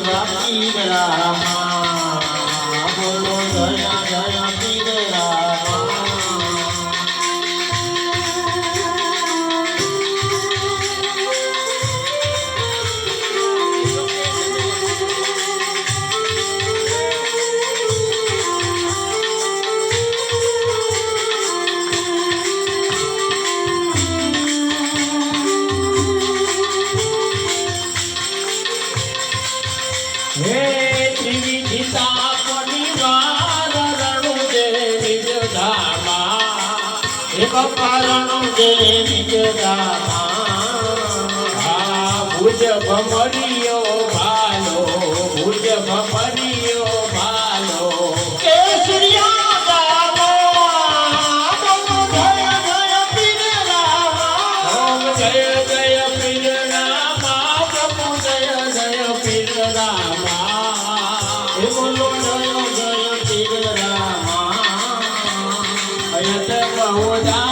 रामा ગોપાલનું જય હા ભુજ ભમરિયો ભાલો ભુજ ભમરિયો ભાલો. જય જય પીર રામા પ્રભુ જય જય પીર રામા બોલો જય જય પીર રામા અયત કહો જા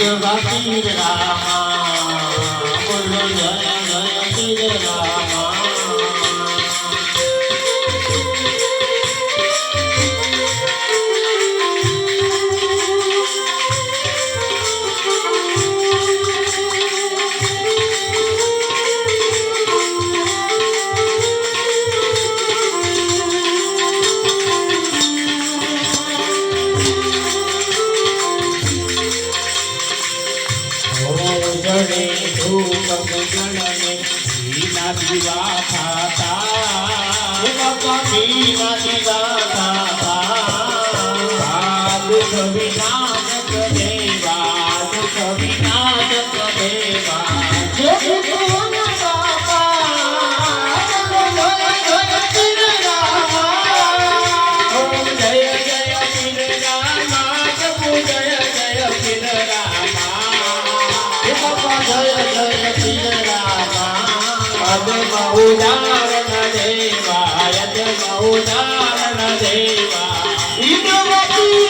ભગવતી રામ બોલો જય જય રામ વડે ધૂપ ગણને ઘીના દીવા ખાતા ઘીના દીવા ખાતા દુઃખ વિનાશ કરે ઉદાહરણ દેવા દેવા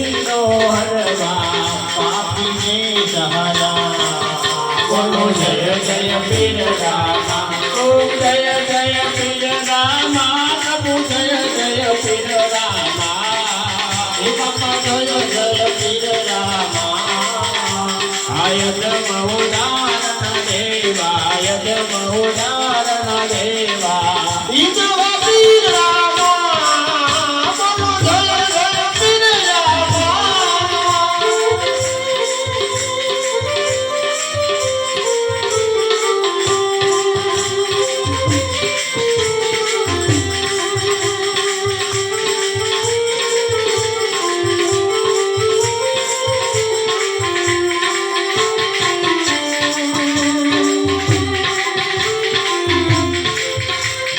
ભૂમિનો હરવા પાપીને સહારા બોલો જય જય પીર રામા ઓમ જય જય પીર રામા પ્રભુ જય જય પીર રામા હે બાપા જય જય પીર રામા આયત મહુદારણ દેવાય મહુદારણ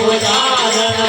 ઉદાહરણ